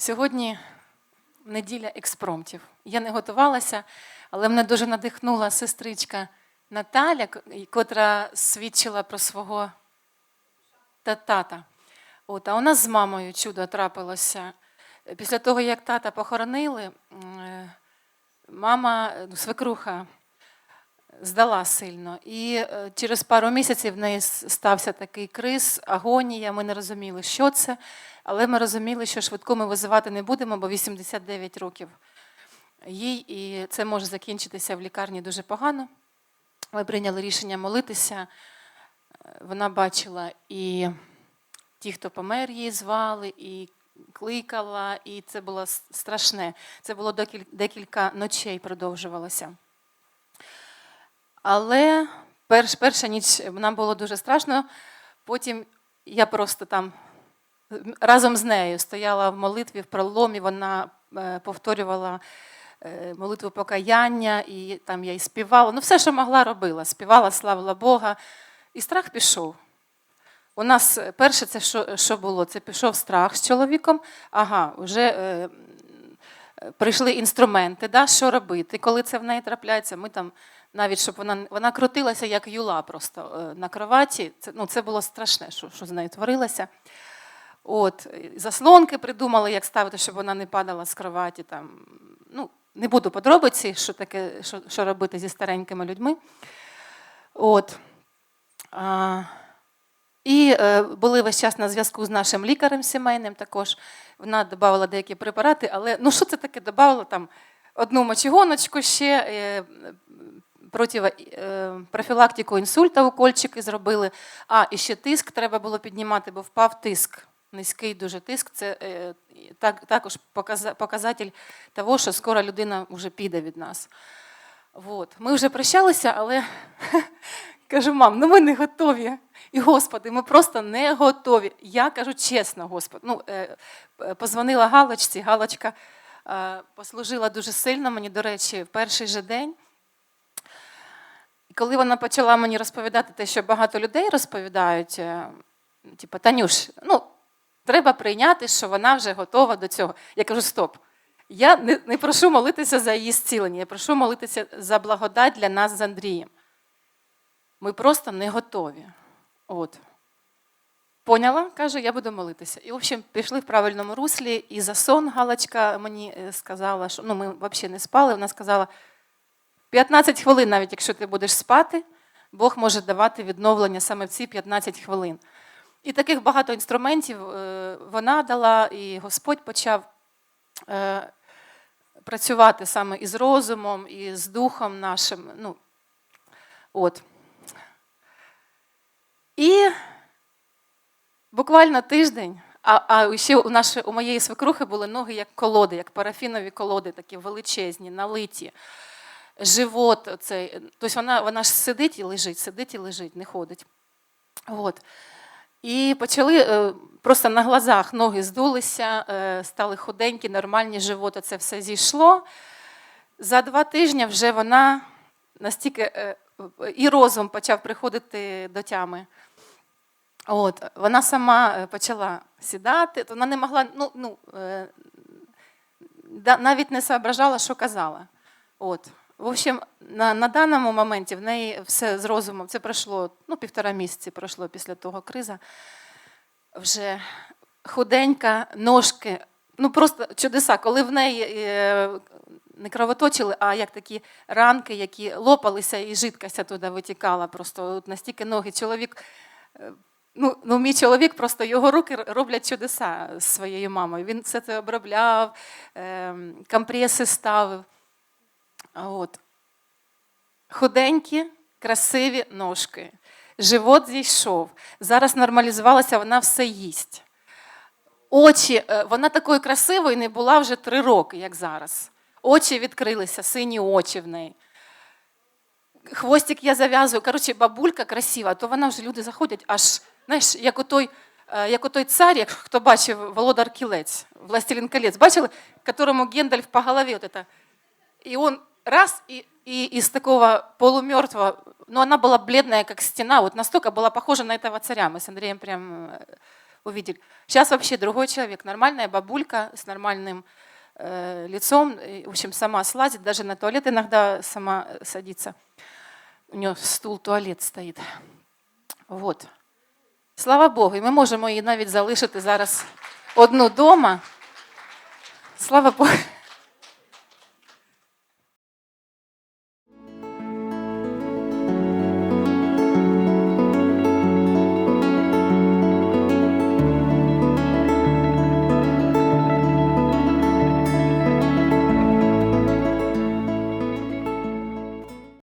Сьогодні неділя експромтів. Я не готувалася, але мене дуже надихнула сестричка Наталя, котра свідчила про свого та- тата. От, а у нас з мамою чудо трапилося. Після того, як тата похоронили, е, мама, е, ну, свекруха, здала сильно. І е, через пару місяців в неї стався такий криз, агонія. Ми не розуміли, що це, але ми розуміли, що швидко ми визивати не будемо, бо 89 років їй, і це може закінчитися в лікарні дуже погано. Ми прийняли рішення молитися. Е, Вона бачила і ті, хто помер, її звали, і кликала, і це було страшне. Це було декілька ночей продовжувалося. Але перш, перша ніч нам було дуже страшно. Потім я просто там разом з нею стояла в молитві в проломі, вона е, повторювала е, молитву покаяння, і там я і співала. Ну, все, що могла, робила. Співала, славила Бога. І страх пішов. У нас е, перше, це що, що було? Це пішов страх з чоловіком. Ага, вже прийшли інструменти, да, що робити. Коли це в неї трапляється, ми там навіть щоб вона вона крутилася як юла просто е, на кроваті. Це, ну, це було страшне, що, що з нею творилося. От, заслонки придумали, як ставити, щоб вона не падала з кроваті. Там, ну, не буду подробиці, що таке, що, що робити зі старенькими людьми. От. А, і е, були весь час на зв'язку з нашим лікарем сімейним також. Вона додавала деякі препарати, але ну що це таке? Додавала там одну мочегоночку ще. Е, е, профілактику інсульта укольчики зробили. А, і ще тиск треба було піднімати, бо впав тиск. Низький дуже тиск. Це так, також показатель того, що скоро людина вже піде від нас. Вот. Ми вже прощалися, але кажу, мам, ну ми не готові. І Господи, ми просто не готові. Я кажу чесно, Господи. Ну, е, позвонила Галочці, Галочка е, послужила дуже сильно мені, до речі, в перший же день. І коли вона почала мені розповідати те, що багато людей розповідають, е, типу, Танюш, ну, треба прийняти, що вона вже готова до цього. Я кажу, стоп. Я не, не прошу молитися за її зцілення, я прошу молитися за благодать для нас з Андрієм. Ми просто не готові. От. Поняла? Каже, я буду молитися. І, в общем, пішли в правильному руслі, і за сон Галочка мені е, сказала, що ну, ми взагалі не спали. Вона сказала, 15 хвилин, навіть якщо ти будеш спати, Бог може давати відновлення саме в ці 15 хвилин. І таких багато інструментів е, вона дала, і Господь почав е, працювати саме із розумом, і з духом нашим. Ну, от. І буквально тиждень, а, а ще у, нашої, у моєї свекрухи були ноги як колоди, як парафінові колоди, такі величезні, налиті. Живот цей. Тобто вона, вона ж сидить і лежить, сидить і лежить, не ходить. От. І почали е, просто на глазах ноги здулися, е, стали худенькі, нормальні, живот, це все зійшло. За два тижні вже вона настільки е, і розум почав приходити до тями. От, вона сама е, почала сідати, вона не могла, ну, ну, е, навіть не соображала, що казала. От. В общем, на, на даному моменті в неї все з розумом, це пройшло ну, півтора місяці пройшло після того криза. Вже худенька, ножки, ну просто чудеса, коли в неї е, не кровоточили, а як такі ранки, які лопалися, і жидкость туди витікала. Просто от настільки ноги. Чоловік, ну, ну мій чоловік, просто його руки роблять чудеса з своєю мамою. Він все це обробляв, е, компреси ставив. От. Худенькі, красиві ножки. Живот зійшов. Зараз нормалізувалася, вона все їсть. Очі, е, вона такою красивою не була вже три роки, як зараз. Очі відкрилися, сині очі в неї. Хвостик я зав'язую. Коротше, бабулька красива, то вона вже люди заходять, аж, знаєш, як у той, як отой цар, як хто бачив Володар Кілець, Властелін Колець, бачили, которому Гендальф по голові. От это. І він раз, і, і из такого полумертвого, ну она была бледная, как стена, вот настолько была похожа на этого царя. Мы с Андреем прям увидели. Сейчас вообще другой человек, нормальная бабулька с нормальным лицом, в общем, сама слазит, даже на туалет иногда сама садится. У нее стул-туалет стоит. Вот. Слава Богу, і ми можемо її навіть залишити зараз одну дома. Слава Богу.